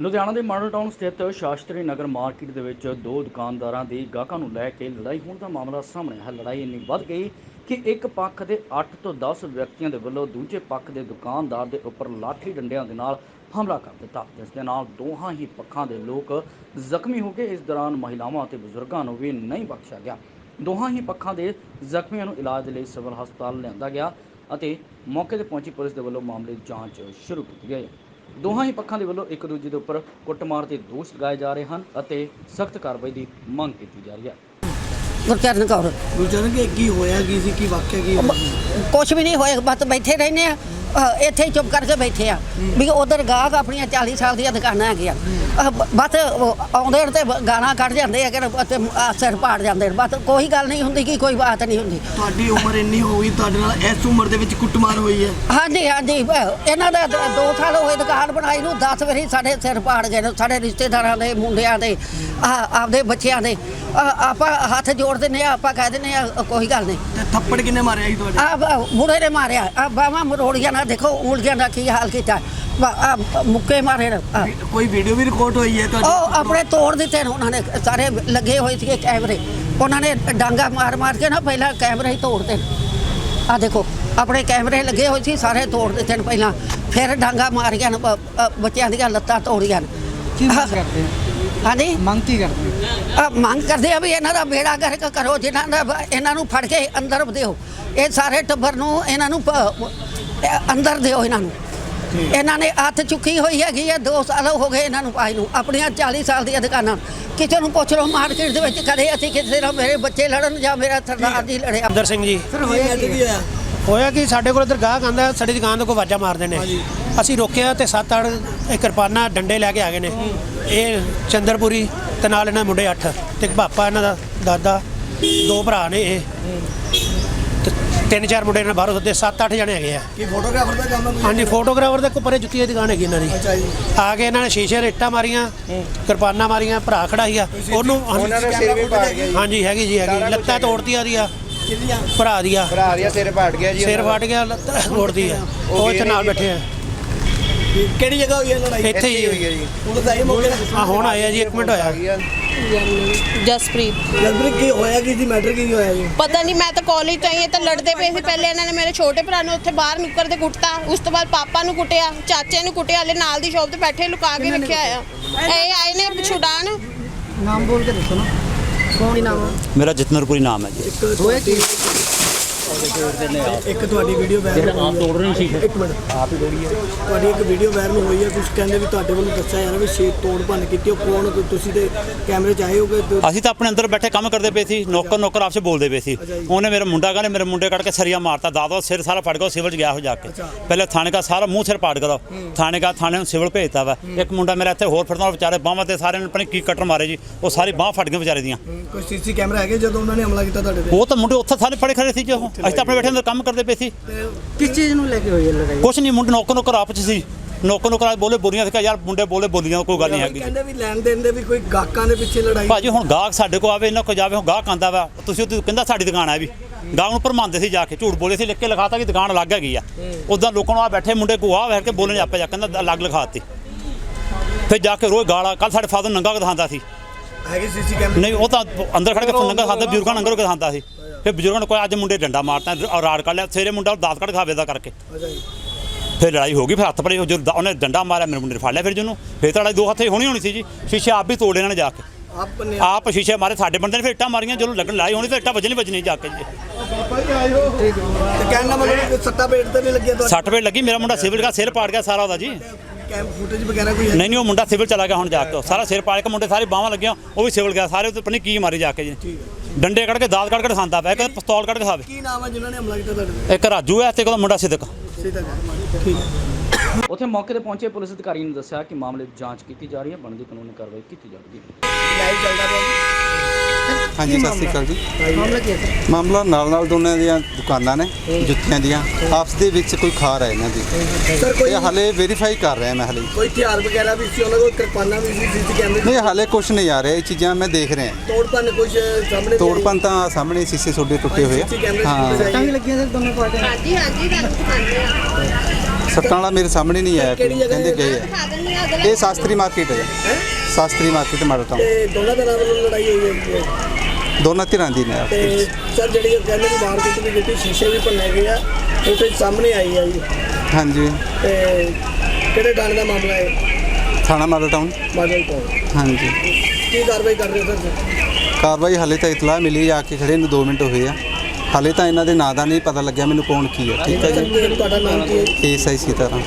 ਲੁਧਿਆਣਾ ਦੇ model town ਸਥਿਤ ਸ਼ਾਸਤਰੀ ਨਗਰ market ਦੇ ਵਿੱਚ ਦੋ ਦੁਕਾਨਦਾਰਾਂ ਦੀ ਗਾਹਕਾਂ ਨੂੰ ਲੈ ਕੇ ਲੜਾਈ ਹੋਣ ਦਾ ਮਾਮਲਾ ਸਾਹਮਣੇ ਆਇਆ। ਲੜਾਈ ਇੰਨੀ ਵੱਧ ਗਈ ਕਿ ਇੱਕ ਪੱਖ ਦੇ 8 ਤੋਂ 10 ਵਿਅਕਤੀਆਂ ਦੇ ਵੱਲੋਂ ਦੂਜੇ ਪੱਖ ਦੇ ਦੁਕਾਨਦਾਰ ਦੇ ਉੱਪਰ ਲਾਠੀ ਡੰਡਿਆਂ ਦੇ ਨਾਲ ਹਮਲਾ ਕਰ ਦਿੱਤਾ। ਜਿਸ ਦੇ ਨਾਲ ਦੋਹਾਂ ਹੀ ਪੱਖਾਂ ਦੇ ਲੋਕ ਜ਼ਖਮੀ ਹੋ ਗਏ ਇਸ ਦੌਰਾਨ ਮਹਿਲਾਵਾਂ ਅਤੇ ਬਜ਼ੁਰਗਾਂ ਨੂੰ ਵੀ ਨਹੀਂ ਬਖਸ਼ਿਆ ਗਿਆ। ਦੋਹਾਂ ਹੀ ਪੱਖਾਂ ਦੇ ਜ਼ਖਮੀਆਂ ਨੂੰ ਇਲਾਜ ਲਈ ਸਿਵਲ ਹਸਪਤਾਲ ਲਿਆਂਦਾ ਗਿਆ ਅਤੇ ਮੌਕੇ ਤੇ ਪਹੁੰਚੀ ਪੁਲਿਸ ਦੇ ਵੱਲੋਂ ਮਾਮਲੇ ਦੀ ਜਾਂਚ ਸ਼ੁਰੂ ਕੀਤੀ ਗਈ। ਹੈ ਦੋਹਾਂ ਹੀ ਪੱਖਾਂ ਦੇ ਵੱਲੋਂ ਇੱਕ ਦੂਜੇ ਦੇ ਉੱਪਰ ਕੁੱਟਮਾਰ ਦੇ ਦੋਸ਼ ਲਗਾਏ ਜਾ ਰਹੇ ਹਨ ਅਤੇ ਸਖਤ ਕਾਰਵਾਈ ਦੀ ਮੰਗ ਕੀਤੀ ਜਾ ਰਹੀ ਹੈ। ਗੁਰਚਰਨ ਕੌਰ। ਗੁਰਚਰਨ ਕਿ ਕੀ ਹੋਇਆ? ਕੀ ਸੀ? ਕੀ ਵਾਕਿਆ ਕੀ ਹੋਇਆ? ਕੁਛ ਵੀ ਨਹੀਂ ਹੋਇਆ ਬਸ ਬੈਠੇ ਰਹਿੰਦੇ ਆ। ਅਹ ਇੱਥੇ ਹੀ ਚੁੱਪ ਕਰਕੇ ਬੈਠੇ ਆ। ਵੀ ਉਧਰ ਗਾਹਕ ਆਪਣੀਆਂ 40 ਸਾਲ ਦੀਆਂ ਦੁਕਾਨਾਂ ਹੈਗੀਆਂ। ਅਹ ਬ- ਬਸ ਉਹ ਆਉਂਦੇ ਨੇ ਤੇ ਗਾਣਾ ਕੱਢ ਜਾਂਦੇ ਆ ਕਿ ਤੇ ਆਹ ਸਿਰ ਪਾੜ ਜਾਂਦੇ ਨੇ। ਬਸ ਕੋਈ ਗੱਲ ਨਹੀਂ ਹੁੰਦੀ ਕਿ ਕੋਈ ਬਾਤ ਨਹੀਂ ਹੁੰਦੀ। ਤੁਹਾਡੀ ਉਮਰ ਇੰਨੀ ਹੋ ਗਈ ਤੁਹਾਡੇ ਨਾਲ ਇਸ ਉਮਰ ਦੇ ਵਿੱਚ ਕੁੱਟਮਾਰ ਹੋਈ ਹੈ। ਹਾਂਜੀ ਹਾਂਜੀ। ਇਹਨਾਂ ਦਾ 2 ਸਾਲ ਹੋਏ ਦੁਕਾਨ ਬਣਾਈ ਨੂੰ 10 ਵਾਰੀ ਸਾਡੇ ਸਿਰ ਪਾੜ ਗਏ ਨੇ ਸਾਡੇ ਰਿਸ਼ਤੇਦਾਰਾਂ ਦੇ ਮੁੰਡਿਆਂ ਦੇ ਆਹ, ਆਪਦੇ ਬੱਚਿਆਂ ਦੇ। ਆਹ, ਆਪਾਂ ਹੱਥ ਜੋੜ ਦਿੰਦੇ ਆ ਆਪਾਂ ਕਹਿ ਦਿੰਦੇ ਆ ਕੋਈ ਗੱਲ ਨਹੀਂ। ਤੇ ਥੱਪੜ ਕਿੰਨੇ ਮਾਰਿਆ ਸੀ ਤੁਹਾਡੇ? ਆ ਮੁੰਡੇ ਨੇ ਮਾਰਿਆ। ਆ ਬਾਵਾ ਮਰੋੜੀਆਂ ਨਾਲ ਦੇਖੋ ਉਂਗਲੀਆਂ ਦਾ ਕੀ ਹਾਲ ਕੀਤਾ। ਆ ਮੁੱਕੇ ਮਾਰੇ ਨੇ ਆਹ। ਕੋਈ ਵੀਡੀਓ ਵੀ ਰਿਕਾਰਡ ਹੋਈ ਹੈ ਤੁਹਾਡੀ? ਉਹ ਆਪਣੇ ਤੋੜ ਦਿੱਤੇ ਨੇ ਉਹਨਾਂ ਨੇ ਸਾਰੇ ਲੱਗੇ ਹੋਏ ਸੀਗੇ ਕੈਮਰੇ। ਉਹਨਾਂ ਨੇ ਡਾਂਗਾ ਮਾਰ ਮਾਰ ਕੇ ਨਾ ਪਹਿਲਾਂ ਕੈਮਰੇ ਹੀ ਤੋੜਦੇ ਆ ਦੇਖੋ ਆਪਣੇ ਕੈਮਰੇ ਲੱਗੇ ਹੋਏ ਸੀ ਸਾਰੇ ਤੋੜ ਦਿੱਤੇ ਨੇ ਪਹਿਲਾਂ। ਫਿਰ ਡਾਂਗਾ ਮਾਰੀਆਂ ਨੇ ਬ- ਅ, ਬੱਚਿਆਂ ਦੀਆਂ ਲੱਤਾਂ ਤੋੜੀਆਂ ਨੇ। ਕੀ ਮੰਗ ਕਰਦੇ ਹੋ? ਹਾਂਜੀ? ਮੰਗ ਕੀ ਕਰਦੇ ਹੋ? ਆ ਮੰਗ ਕਰਦੇ ਆ ਵੀ ਇਹਨਾਂ ਦਾ ਬੇੜਾ ਗਰਕ ਕਰੋ ਜਿਨ੍ਹਾਂ ਦਾ ਬ- ਇਹਨਾਂ ਨੂੰ ਫੜ ਕੇ ਅੰਦਰ ਦਿਓ ਇਹ ਸਾਰੇ ਟੱਬਰ ਨੂੰ ਇਹਨਾਂ ਨੂੰ ਪ- ਇਹ ਅੰਦਰ ਦਿਓ ਇਹਨਾਂ ਨੂੰ। ਇਹਨਾਂ ਨੇ ਹੱਥ ਚੁੱਕੀ ਹੋਈ ਹੈਗੀ ਆ 2 ਸਾਲ ਹੋ ਗਏ ਇਹਨਾਂ ਨੂੰ ਪਾਈ ਨੂੰ। ਆਪਣੀਆਂ 40 ਸਾਲ ਦੀਆਂ ਦੁਕਾਨਾਂ। ਕਿਸੇ ਨੂੰ ਪੁੱਛ ਲਓ ਮਾਰਕੀਟ ਦੇ ਵਿੱਚ ਕਦੇ ਅਸੀਂ ਕਿਸੇ ਨਾਲ ਮੇਰੇ ਬੱਚੇ ਲੜਨ ਜਾਂ ਮੇਰਾ ਸਰਦਾਰ ਜੀ ਲੜਿਆ। ਅੰਦਰ ਸਿੰਘ ਜੀ। ਸਰ ਹੋਇਆ ਕੀ ਹੋਇਆ? ਹੋਇਆ ਕਿ? ਸਾਡੇ ਕੋਲ ਇੱਧਰ ਗਾਹਕ ਆਂਦਾ ਸਾਡੀ ਦੁਕਾਨ ਤੋਂ ਕੋਈ ਆਵਾਜ਼ਾਂ ਮਾਰਦੇ ਨੇ। ਅਸੀਂ ਰੋਕਿਆ ਤੇ 7-8 ਇਹ ਕਿਰਪਾਨਾਂ ਡੰਡੇ ਲੈ ਕੇ ਆ ਗਏ ਨੇ। ਇਹ ਚੰਦਰਪੁਰੀ ਤੇ ਨਾਲ ਇਹਨਾਂ ਦੇ ਮੁੰਡੇ 8 ਤੇ ਇੱਕ ਪਾਪਾ ਇਹਨਾਂ ਦਾ ਦਾਦਾ ਦੋ ਭਰਾ ਨੇ ਇਹ। ਤਿੰਨ ਚਾਰ ਮੁੰਡੇ ਇਹਨਾਂ ਬਾਹਰੋਂ ਸੱਦੇ 7-8 ਜਣੇ ਹੈਗੇ ਆ। ਕੀ ਫੋਟੋਗ੍ਰਾਫਰ ਦਾ ਕੰਮ ਹੈ ਕੋਈ? ਹਾਂਜੀ ਫੋਟੋਗ੍ਰਾਫਰ ਦੇ ਕੋਪਰੇ ਜੁੱਤੀ ਦੀ ਦੁਕਾਨ ਹੈਗੀ ਇਹਨਾਂ ਦੀ। ਅੱਛਾ ਜੀ। ਆ ਕੇ ਇਹਨਾਂ ਨੇ ਸ਼ੀਸ਼ੇ ਰੇਟਾਂ ਮਾਰੀਆਂ ਕਿਰਪਾਨਾਂ ਮਾਰੀਆਂ ਭਰਾ ਖੜਾ ਸੀਗਾ ਉਹਨੂੰ ਉਹਨਾਂ ਦਾ ਸਿਰ ਵੀ ਪਾੜ ਗਿਆ ਹਾਂਜੀ ਹੈਗੀ ਜੀ ਹੈਗੀ। ਲੱਤਾਂ ਤੋੜਤੀਆਂ ਦੀਆਂ ਕਿੰਨੀਆਂ? ਭਰਾ ਦੀਆਂ। ਭਰਾ ਦੀਆਂ ਸਿਰ ਪਾਟ ਗਿਆ ਜੀ ਸਿਰ ਫਟ ਗਿਆ ਲੱਤ ਤੋੜਦੀ ਆ ਉਹ ਇੱਥੇ ਨਾਲ ਬੈਠੇ ਆ। ਕਿਹੜੀ ਜਗ੍ਹਾ ਹੋਈ ਹੈ ਲੜਾਈ? ਇੱਥੇ ਹੀ ਹੋਈ ਹੈ ਜੀ। ਤਾਂ ਇਹ ਮੌਕੇ ਤੇ ਆ ਹੁਣ ਆਏ ਆ ਜੀ 1 ਮਿੰਟ ਹੋਇਆ। ਜਸਪ੍ਰੀਤ। ਜਲਬਰੀ ਕੀ ਹੋਇਆ? ਕੀ ਸੀ? ਮੈਟਰ ਕੀ ਹੋਇਆ ਜੀ? ਪਤਾ ਨਹੀਂ ਮੈਂ ਤਾਂ ਕਾਲਜ ਤੋਂ ਆਈ ਹਾਂ ਤਾਂ ਲੜਦੇ ਪਏ ਸੀ ਪਹਿਲੇ ਇਹਨਾਂ ਨੇ ਮੇਰੇ ਛੋਟੇ ਭਰਾ ਨੂੰ ਉੱਥੇ ਬਾਹਰ ਨੁੱਕਰ ਤੇ ਕੁੱਟਤਾ। ਉਸ ਤੋਂ ਬਾਅਦ ਪਾਪਾ ਨੂੰ ਕੁੱਟਿਆ ਚਾਚੇ ਨੂੰ ਕੁੱਟਿਆ ਹਲੇ ਨਾਲ ਦੀ ਸ਼ੋਪ ਤੇ ਬੈਠੇ ਲੁਕਾ ਕੇ ਰੱਖਿਆ ਆ। ਇਹ ਆਏ ਨੇ ਛੁਡਾਣ। ਨਾਮ ਬੋਲ ਕੇ ਦੱਸੋ ਨਾ। ਕੌਣ ਨਾਮ? ਮੇਰਾ ਜਤਨਰਪੁਰੀ ਨਾਮ ਹੈ ਜੀ। ਹੋਇਆ ਕੀ? ਇੱਕ ਤੁਹਾਡੀ ਵੀਡੀਓ ਵਾਇਰਲ ਆਪ ਤੋੜ ਰਹੇ ਸੀ। ਇੱਕ ਮਿੰਟ। ਆਪ ਹੀ ਤੋੜੀ ਹੈ। ਤੁਹਾਡੀ ਇੱਕ ਵੀਡੀਓ ਵਾਇਰਲ ਹੋਈ ਹੈ। ਕੁਝ ਕਹਿੰਦੇ ਵੀ ਤੁਹਾਡੇ ਵੱਲੋਂ ਦੱਸਿਆ ਜਾ ਰਿਹਾ ਵੀ ਛੇ ਤੋੜ ਭੰਨ ਕੀਤੀ ਉਹ ਕੌਣ? ਤੁਸੀਂ ਤੇ ਕੈਮਰੇ ਚ ਆਏ ਹੋਗੇ? ਅਸੀਂ ਤਾਂ ਆਪਣੇ ਅੰਦਰ ਬੈਠੇ ਕੰਮ ਕਰਦੇ ਪਏ ਸੀ। ਨੌਕਰ ਨੌਕਰ ਆਪਸੇ ਬੋਲਦੇ ਪਏ ਸੀ। ਉਹਨੇ ਮੇਰੇ ਮੁੰਡਾ ਕਹਿੰਦੇ ਮੇਰੇ ਮੁੰਡੇ ਕੱਢ ਕੇ ਸਰੀਆ ਮਾਰਤਾ। ਦਾਦਾ ਸਿਰ ਸਾਰਾ ਫੜ ਗਿਆ ਉਹ ਸਿਵਲ ਚ ਗਿਆ ਹੋ ਜਾ ਕੇ। ਪਹਿਲੇ ਥਾਣੇ ਦਾ ਸਾਰਾ ਮੂੰਹ ਸਿਰ ਪਾੜ ਗਿਆ। ਥਾਣੇ ਦਾ ਥਾਣੇ ਨੂੰ ਸਿਵਲ ਭੇਜਤਾ ਵਾ। ਇੱਕ ਮੁੰਡਾ ਮੇਰਾ ਇੱਥੇ ਹੋਰ ਫਿਰਦਾ ਉਹ ਵਿਚਾਰੇ ਬਾਹਾਂ ਤੇ ਸਾਰਿਆਂ ਨੇ ਨੀ ਕੀ ਕਟਰ ਮਾਰੇ ਜੀ। ਉਹ ਸਾਰੀ ਬਾਹ ਫੜ ਗਏ ਵਿਚਾਰੇ ਦੀਆਂ। ਕੋਈ ਸੀਸੀ ਕੈਮਰਾ ਹੈਗੇ ਜਦੋਂ ਉਹਨਾਂ ਨੇ ਹਮਲਾ ਕੀਤਾ ਤੁਹਾਡੇ ਤੇ? ਉਹ ਤਾਂ ਮੁੰਡੇ ਉੱਥੇ ਸਾਰੇ ਫੜੇ ਖੜੇ ਸੀ ਜੋ ਅਸੀਂ ਤਾਂ ਆਪਣੇ ਬੈਠੇ ਅੰਦਰ ਕੰਮ ਕਰਦੇ ਪਏ ਸੀ। ਕਿਸ ਚੀਜ਼ ਨੂੰ ਲੈ ਕੇ ਹੋਈ ਹੈ ਲੜਾਈ? ਕੁਛ ਨਹੀਂ ਮੁੰਡੇ ਨੌਕਰ ਨੌਕਰ ਆਪਸ 'ਚ ਸੀ। ਨੌਕਰ ਨੌਕਰ ਬੋਲੇ ਬੋਲੀਆਂ ਸੀ ਯਾਰ ਮੁੰਡੇ ਬੋਲੇ ਬੋਲੀਆਂ ਕੋਈ ਗੱਲ ਨਹੀਂ ਹੈਗੀ। ਕਹਿੰਦੇ ਵੀ ਲੈਣ ਦੇਣ ਦੇ ਵੀ ਕੋਈ ਗਾਹਕਾਂ ਦੇ ਪਿੱਛੇ ਲੜਾਈ ਭਾਜੀ ਹੁਣ ਗਾਹਕ ਸਾਡੇ ਕੋ ਆਵੇ ਇਹਨਾਂ ਕੋ ਜਾਵੇ ਹੁਣ ਗਾਹਕ ਆਂਦਾ ਵਾ। ਤੁਸੀਂ ਉਹ ਕਹਿੰਦਾ ਸਾਡੀ ਦੁਕਾਨ ਹੈ ਵੀ। ਗਾਹਕ ਨੂੰ ਭਰਮਾਉਂਦੇ ਸੀ ਜਾ ਕੇ ਝੂਠ ਬੋਲੇ ਸੀ ਲਿਖ ਕੇ ਲਿਖਾਤਾ ਕਿ ਦੁਕਾਨ ਅਲੱਗ ਹੈਗੀ ਆ। ਉਦਾਂ ਲੋਕਾਂ ਨੂੰ ਆ ਬੈਠੇ ਮੁੰਡੇ ਕੋ ਆ ਬੈਠ ਕੇ ਬੋਲਣ ਆਪੇ ਜਾ ਕਹਿੰਦਾ ਅਲੱਗ ਲਿਖਾਤੀ। ਫਿਰ ਜਾ ਕੇ ਰੋਜ਼ ਗਾਲਾਂ ਕੱਲ ਸਾਡੇ ਫਾਦਰ ਨੰਗਾ ਦਿਖਾਉਂਦਾ ਸੀ। ਹੈਗੇ ਸੀਸੀ ਕੈਮਰੇ ਨਹੀਂ ਉਹ ਤਾਂ ਅੰਦਰ ਖੜ ਕੇ ਨੰਗਾ ਦਿਖਾਉਂਦਾ ਬਜ਼ੁਰਗਾਂ ਨੂੰ ਅੰਦਰ ਦਿਖਾਉਂਦਾ ਸੀ। ਫਿਰ ਬਜ਼ੁਰਗਾਂ ਨੇ ਕੋਈ ਅੱਜ ਮੁੰਡੇ ਡੰਡਾ ਮਾਰਤਾ ਔਰ ਰਾੜ ਕੱਢ ਲਿਆ। ਸਵੇਰੇ ਮੁੰਡਾ ਦਾਤ ਕੱਢ ਖਾਵੇ ਦਾ ਕਰਕੇ। ਫਿਰ ਲੜਾਈ ਹੋ ਗਈ ਫਿਰ ਹੱਥ ਪੜੇ ਜੋ ਦ- ਉਹਨੇ ਡੰਡਾ ਮਾਰਿਆ ਮੇਰੇ ਮੁੰਡੇ ਨੇ ਫੜ ਲਿਆ ਫਿਰ ਜਿਹਨੂੰ। ਫਿਰ ਤਾਂ ਲੜਾਈ ਦੋ ਹੱਥੇ ਹੋਣੀ ਹੋਣੀ ਸੀ ਜੀ। ਸ਼ੀਸ਼ੇ ਆਪ ਵੀ ਤੋੜੇ ਇਹਨਾਂ ਨੇ ਜਾ ਕੇ। ਆਪ ਸ਼ੀਸ਼ੇ ਮਾਰੇ ਸਾਡੇ ਬੰਦੇ ਨੇ ਫਿਰ ਇੱਟਾਂ ਮਾਰੀਆਂ ਜਦੋਂ ਲੱਗਣ ਲੜਾਈ ਹੋਣੀ ਤਾਂ ਇੱਟਾਂ ਵੱਜਣੀ ਵੱਜਣੀ ਜਾ ਕੇ ਜੀ। ਤੇ ਕਹਿਣ ਦਾ ਮਤਲਬ ਕਿ ਸੱਟਾ ਪੇਟ ਤੇ ਨਹੀਂ ਲੱਗਿਆ ਤੁਹਾਡੇ ਸੱਟ ਪੇਟ ਲੱਗੀ ਮੇਰਾ ਮੁੰਡਾ ਸਿਵਲ ਦਾ ਸਿਰ ਪਾੜ ਗਿਆ ਸਾਰਾ ਉਹਦਾ ਜੀ। ਕੈਮ ਫੁਟੇਜ ਵਗੈਰਾ ਕੋਈ ਹੈ? ਨਹੀਂ ਨਹੀਂ ਉਹ ਮੁੰਡਾ ਸਿਵਲ ਚਲਾ ਗਿਆ ਹੁਣ ਜਾ ਕੇ। ਸਾਰਾ ਸਿਰ ਪਾੜ ਕੇ ਮੁੰਡੇ ਸਾਰੇ ਬਾਹਾਂ ਲੱਗੀਆਂ ਉਹ ਵੀ ਸਿਵਲ ਗਿਆ ਸਾਰੇ ਉੱਤੇ ਪਣੀ ਕੀ ਮਾਰੀ ਜਾ ਕੇ ਜੀ। ਡੰਡੇ ਕੱਢ ਕੇ ਦਾਤ ਕੱਢ ਕੇ ਦਿਖਾਉਂਦਾ ਪਿਆ ਕਿ ਪਿਸਤੌਲ ਕੱਢ ਕੇ ਖਾਵੇ ਕੀ ਨਾਮ ਹੈ ਜਿਨ੍ਹਾਂ ਨੇ ਹਮਲਾ ਕੀਤਾ ਤੁਹਾਡੇ ਤੇ? ਇੱਕ ਰਾਜੂ ਹੈ ਤੇ ਇੱਕ ਉਹਦਾ ਮੁੰਡਾ ਸਿੱਧਕ। ਸਿੱਧਾ ਠੀਕ ਹੈ। ਉੱਥੇ ਮੌਕੇ ਤੇ ਪਹੁੰਚੇ ਪੁਲਿਸ ਅਧਿਕਾਰੀ ਨੇ ਦੱਸਿਆ ਕਿ ਮਾਮਲੇ ਦੀ ਜਾਂਚ ਕੀਤੀ ਜਾ ਰਹੀ ਹੈ ਬਣਦੀ ਕਾਨੂੰਨੀ ਕਾਰਵਾਈ ਕੀਤੀ ਜਾਵੇਗੀ। ਲਾਈਵ ਚੱਲਦਾ ਪਿਆ ਹਾਂਜੀ ਸਤਿ ਸ਼੍ਰੀ ਅਕਾਲ ਜੀ। ਮਾਮਲਾ ਕੀ ਹੈ ਸਰ ਮਾਮਲਾ ਨਾਲ ਨਾਲ ਦੋਨਾਂ ਦੀਆਂ ਦੁਕਾਨਾਂ ਨੇ ਜੁੱਤੀਆਂ ਦੀਆਂ। ਆਪਸ ਦੇ ਵਿੱਚ ਕੋਈ ਖਾਰ ਹੈ ਇਹਨਾਂ ਦੀ। ਸਰ ਕੋਈ ਇਹ ਹਾਲੇ ਵੈਰੀਫਾਈ ਕਰ ਰਹੇ ਮੈਂ ਹਾਲੇ। ਕੋਈ ਹਥਿਆਰ ਵਗੈਰਾ ਵੀ ਸੀ ਉਹਨਾਂ ਕੋਲ ਕਿਰਪਾਨਾਂ ਵੀ ਸੀ ਸੀਸੀ ਕੈਮਰੇ ਨਹੀਂ ਹਾਲੇ ਕੁਝ ਨਹੀਂ ਆ ਰਿਹਾ ਇਹ ਚੀਜ਼ਾਂ ਮੈਂ ਦੇਖ ਰਿਹਾ। ਤੋੜ ਭੰਨ ਕੁਝ ਸਾਹਮਣੇ ਤੋੜਪਨ ਤਾਂ ਸਾਹਮਣੇ ਸੀਸੇ ਤੁਹਾਡੇ ਟੁੱਟੇ ਹੋਏ ਆ। ਹਾਂ। ਸੱਟਾਂ ਵੀ ਲੱਗੀਆਂ ਸਰ ਦੋਨੋਂ ਪਾਰਟੀਆਂ? ਹਾਂਜੀ ਹਾਂਜੀ ਤੁਹਾਨੂੰ ਦਿਖਾਉਂਦੇ ਆ। ਸੱਟਾਂ ਵਾਲਾ ਮੇਰੇ ਸਾਹਮਣੇ ਨਹੀਂ ਆਇਆ ਕੋਈ, ਕਿਹੜੀ ਜਗ੍ਹਾ ਕਹਿੰਦੇ ਗਏ ਆ। ਇਹ ਸ਼ਾਸਤਰੀ ਮਾਰਕੀਟ ਹੈ। ਸ਼ਾਸਤਰੀ ਮਾਰਕੀਟ ਟਾਊਨ ਤੇ ਦੋਨਾਂ ਦੇ ਨਾਲ ਵੱਲੋਂ ਲੜਾਈ ਹੋਈ ਹੈ। ਦੋਨਾਂ ਧਿਰਾਂ ਦੀ ਨੇ ਤੇ। ਸਰ ਜਿਹੜੀ ਕਹਿੰਦੇ ਵੀ ਮਾਰਕੀਟ ਵੀ ਕੀਤੀ ਸ਼ੀਸ਼ੇ ਵੀ ਭੰਨੇ ਗਏ ਆ ਉਹ ਤੇ ਸਾਹਮਣੇ ਆਈ ਆ ਜੀ। ਹਾਂਜੀ। ਤੇ ਕਿਹੜੇ ਥਾਣੇ ਦਾ ਮਾਮਲਾ ਹੈ? ਥਾਣਾ ਮਾਡਲ ਟਾਊਨ। ਮਾਡਲ ਤੋਂ ਹਾਂਜੀ। ਕੀ ਕਾਰਵਾਈ ਕਰ ਰਹੇ ਹੋ ਸਰ ਕਾਰਵਾਈ ਹਾਲੇ ਤਾਂ ਇਤਲਾਹ ਮਿਲੀ ਆ ਕੇ ਖੜੇ ਨੂੰ 2 ਮਿੰਟ ਹੋਏ ਆ। ਹਾਲੇ ਤਾਂ ਇਹਨਾਂ ਦੇ ਨਾਂ ਦਾ ਨਹੀਂ ਪਤਾ ਲੱਗਿਆ ਮੈਨੂੰ ਕੌਣ ਕੀ ਹੈ ਠੀਕ ਹੈ ਜੀ? ਤੁਹਾਡਾ ਨਾਮ ਕੀ ਹੈ? ਏਐਸਆਈ ਸੀਤਾਰਾਮ।